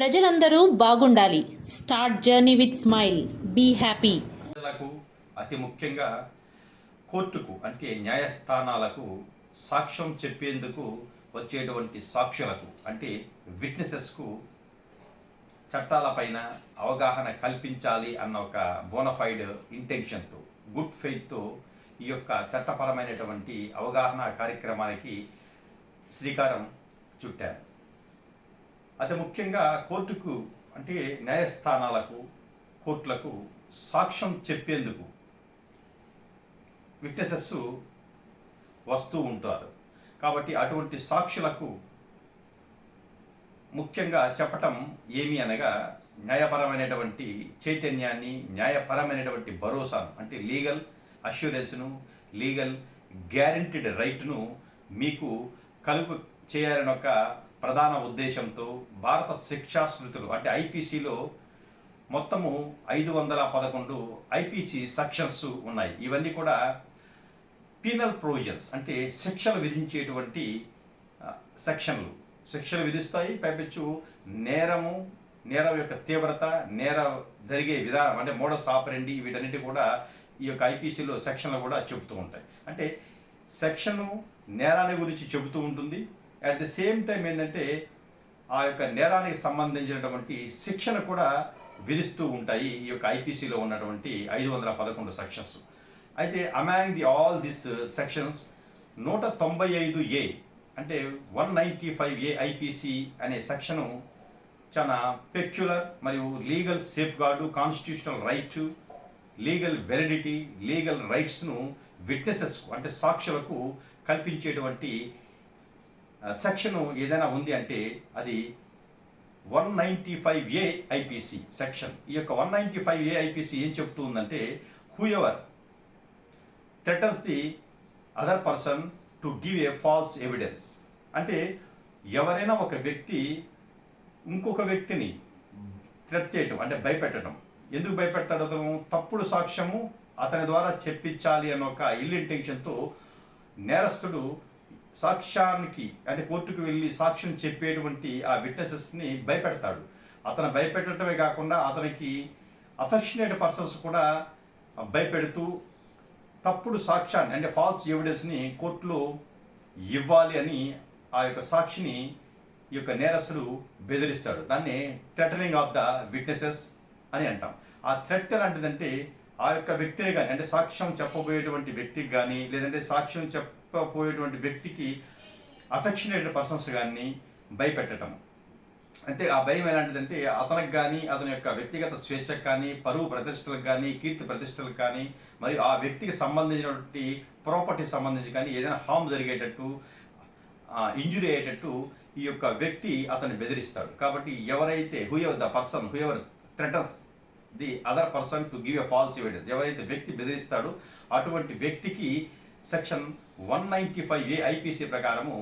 ప్రజలందరూ బాగుండాలి. Start journey with smile be happy ప్రజలకు అతి ముఖ్యంగా కోర్టుకు అంటే న్యాయస్థానాలకు సాక్ష్యం చెప్పేందుకు వచ్చేటువంటి సాక్షులకు అంటే విట్నెసెస్కు చట్టాలపైన అవగాహన కల్పించాలి అన్న ఒక బోనఫైడ్ ఇంటెన్షన్తో గుడ్ ఫెయిత్తో ఈ యొక్క చట్టపరమైనటువంటి అవగాహన కార్యక్రమానికి శ్రీకారం చుట్టారు. అతి ముఖ్యంగా కోర్టుకు అంటే న్యాయస్థానాలకు కోర్టులకు సాక్ష్యం చెప్పేందుకు విట్నెసెస్ వస్తూ ఉంటారు. కాబట్టి అటువంటి సాక్షులకు ముఖ్యంగా చెప్పటం ఏమి అనగా న్యాయపరమైనటువంటి చైతన్యాన్ని న్యాయపరమైనటువంటి భరోసాను అంటే లీగల్ అష్యూరెన్స్ను లీగల్ గ్యారంటీడ్ రైట్ను మీకు కలుగు చేయాలని ఒక ప్రధాన ఉద్దేశంతో భారత శిక్షా స్మృతులు అంటే ఐపీసీలో మొత్తము ఐదు వందల పదకొండు ఐపీసీ సెక్షన్స్ ఉన్నాయి. ఇవన్నీ కూడా పీనల్ ప్రొవిజన్స్ అంటే శిక్షలు విధించేటువంటి సెక్షన్లు. శిక్షలు విధిస్తాయి పైపెచ్చు నేరము నేరం యొక్క తీవ్రత నేర జరిగే విధానం అంటే మోడస్ ఆపరెండి వీటన్నిటి కూడా ఈ యొక్క ఐపీసీలో సెక్షన్లు కూడా చెబుతూ ఉంటాయి. అంటే సెక్షను నేరాన్ని గురించి చెబుతూ ఉంటుంది అట్ ది సేమ్ టైం ఏంటంటే ఆ యొక్క నేరానికి సంబంధించినటువంటి శిక్షణ కూడా విధిస్తూ ఉంటాయి ఈ యొక్క ఐపీసీలో ఉన్నటువంటి ఐదు వందల పదకొండు సెక్షన్స్. అయితే among the all this sections నూట తొంభై ఐదు ఏ అంటే one ninety five A IPC అనే సెక్షను చాలా పెక్యులర్ మరియు legal safeguard constitutional right legal validity legal రైట్స్ను విట్నెసెస్కు అంటే సాక్షులకు కల్పించేటువంటి సెక్షన్ ఏదైనా ఉంది అంటే అది one ninety five A IPC section ఈ యొక్క one ninety five A IPC ఏం చెప్తూ ఉందంటే whoever threatens the other person to give a false evidence అంటే ఎవరైనా ఒక వ్యక్తి ఇంకొక వ్యక్తిని థ్రెట్ చేయటం అంటే భయపెట్టడం ఎందుకు భయపెడతాడు అతను? తప్పుడు సాక్ష్యము అతని ద్వారా చెప్పించాలి అన్న ఒక ఇల్ ఇంటెన్షన్తో నేరస్తుడు సాక్ష్యానికి అంటే కోర్టుకు వెళ్ళి సాక్ష్యం చెప్పేటువంటి ఆ విట్నెసెస్ని భయపెడతాడు. అతను భయపెట్టడమే కాకుండా అతనికి అఫెక్షనేట్ పర్సన్స్ కూడా భయపెడుతూ తప్పుడు సాక్ష్యాన్ని అంటే ఫాల్స్ ఎవిడెన్స్ని కోర్టులో ఇవ్వాలి అని ఆ యొక్క సాక్షిని ఈ యొక్క నేరస్తుడు బెదిరిస్తాడు. దాన్ని థ్రెటనింగ్ ఆఫ్ ద విట్నెసెస్ అని అంటాం. ఆ థ్రెట్ ఎలాంటిదంటే ఆ యొక్క వ్యక్తిని కానీ అంటే సాక్ష్యం చెప్పబోయేటువంటి వ్యక్తికి కానీ లేదంటే సాక్ష్యం చెప్పబోయేటువంటి వ్యక్తికి అఫెక్షనేట్ పర్సన్స్ కానీ భయపెట్టడం అంటే ఆ భయం ఎలాంటిదంటే అతనికి కానీ అతని యొక్క వ్యక్తిగత స్వేచ్ఛకు కానీ పరువు ప్రతిష్టలకు కానీ కీర్తి ప్రతిష్టలకు కానీ మరియు ఆ వ్యక్తికి సంబంధించినటువంటి ప్రాపర్టీ సంబంధించి కానీ ఏదైనా హామ్ జరిగేటట్టు ఇంజురీ అయ్యేటట్టు ఈ యొక్క వ్యక్తి అతన్ని బెదిరిస్తాడు. కాబట్టి ఎవరైతే whoever the person whoever threatens the other person to give a false evidence ఎవరైతే వ్యక్తి బెదిరిస్తాడో అటువంటి వ్యక్తికి section one ninety five A IPC ప్రకారము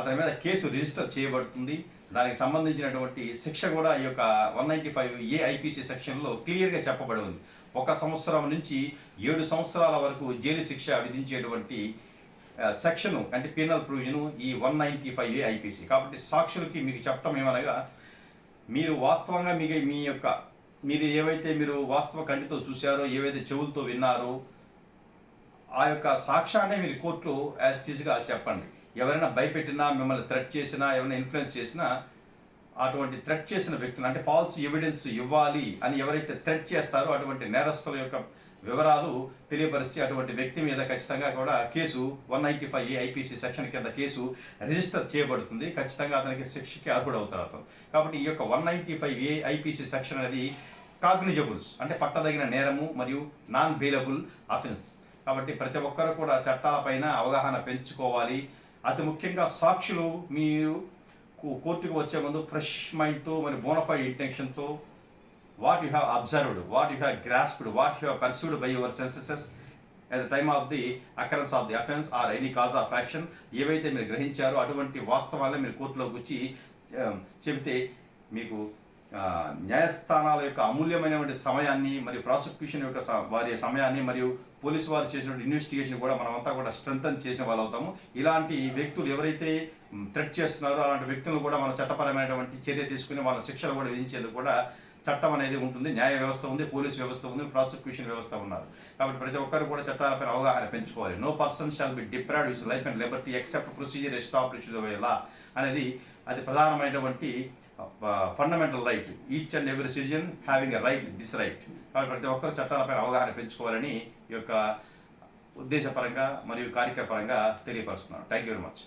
అతని మీద కేసు రిజిస్టర్ చేయబడుతుంది. దానికి సంబంధించినటువంటి శిక్ష కూడా ఈ యొక్క one ninety five A IPC సెక్షన్లో క్లియర్గా చెప్పబడి ఉంది. ఒక సంవత్సరం నుంచి ఏడు సంవత్సరాల వరకు జైలు శిక్ష విధించేటువంటి సెక్షన్ అంటే పీనల్ ప్రొవిజన్ ఈ one ninety five A IPC కాబట్టి సాక్షులకి మీకు చెప్పడం ఏమనగా మీరు వాస్తవంగా మీకు మీ యొక్క మీరు ఏవైతే మీరు వాస్తవ కంటితో చూశారో ఏవైతే చెవులతో విన్నారో ఆ యొక్క సాక్ష్యాన్ని మీరు కోర్టులో యాజ్టీజ్గా చెప్పండి. ఎవరైనా భయపెట్టినా మిమ్మల్ని థ్రెట్ చేసినా ఎవరైనా ఇన్ఫ్లుయెన్స్ చేసినా అటువంటి థ్రెట్ చేసిన వ్యక్తులు అంటే ఫాల్స్ ఎవిడెన్స్ ఇవ్వాలి అని ఎవరైతే థ్రెట్ చేస్తారో అటువంటి నేరస్తుల యొక్క వివరాలు తెలియపరిచి అటువంటి వ్యక్తి మీద ఖచ్చితంగా కూడా case one ninety five A IPC section కింద కేసు రిజిస్టర్ చేయబడుతుంది. ఖచ్చితంగా అతనికి శిక్షకి అర్హుడవుతారు అతను. కాబట్టి ఈ యొక్క one ninety five A IPC section అనేది కాగ్నిజబుల్స్ అంటే పట్టదగిన నేరము మరియు నాన్ బెయిలబుల్ అఫెన్స్ కాబట్టి ప్రతి ఒక్కరు కూడా చట్టాలపైన అవగాహన పెంచుకోవాలి. అతి ముఖ్యంగా సాక్షులు మీరు కో- కోర్టుకు వచ్చే ముందు ఫ్రెష్ మైండ్తో మరి bona fide ఇంటెన్షన్తో what you have observed what you have grasped what you have pursued by your senses at the time of the occurrence of the offence or any cause of action ఏవైతే మీరు గ్రహించారో అటువంటి వాస్తవాలను మీరు కోర్టులోకి వచ్చి చెబితే మీకు న్యాయస్థానాల యొక్క అమూల్యమైనటువంటి సమయాన్ని మరియు ప్రాసిక్యూషన్ యొక్క వారి సమయాన్ని మరియు పోలీసు వారు చేసినటువంటి ఇన్వెస్టిగేషన్ కూడా మనమంతా కూడా స్ట్రెంగ్తన్ చేసిన వాళ్ళు అవుతాము ఇలాంటి వ్యక్తులు ఎవరైతే థ్రెట్ చేస్తున్నారో అలాంటి వ్యక్తులను కూడా మనం చట్టపరమైనటువంటి చర్య తీసుకుని వాళ్ళ శిక్షలు కూడా విధించేందుకు కూడా చట్టం అనేది ఉంటుంది న్యాయ వ్యవస్థ ఉంది పోలీస్ వ్యవస్థ ఉంది ప్రాసిక్యూషన్ వ్యవస్థ ఉన్నారు. కాబట్టి ప్రతి ఒక్కరు కూడా చట్టాలపై అవగాహన పెంచుకోవాలి. No person shall be deprived his life and liberty except procedure established ఎలా అనేది అది ప్రధానమైనటువంటి fundamental right each and every citizen having a right this right కాబట్టి ప్రతి ఒక్కరు చట్టాలపై అవగాహన పెంచుకోవాలని ఈ యొక్క ఉద్దేశపరంగా మరియు కార్యక్రమపరంగా తెలియపరుస్తున్నాను. Thank you very much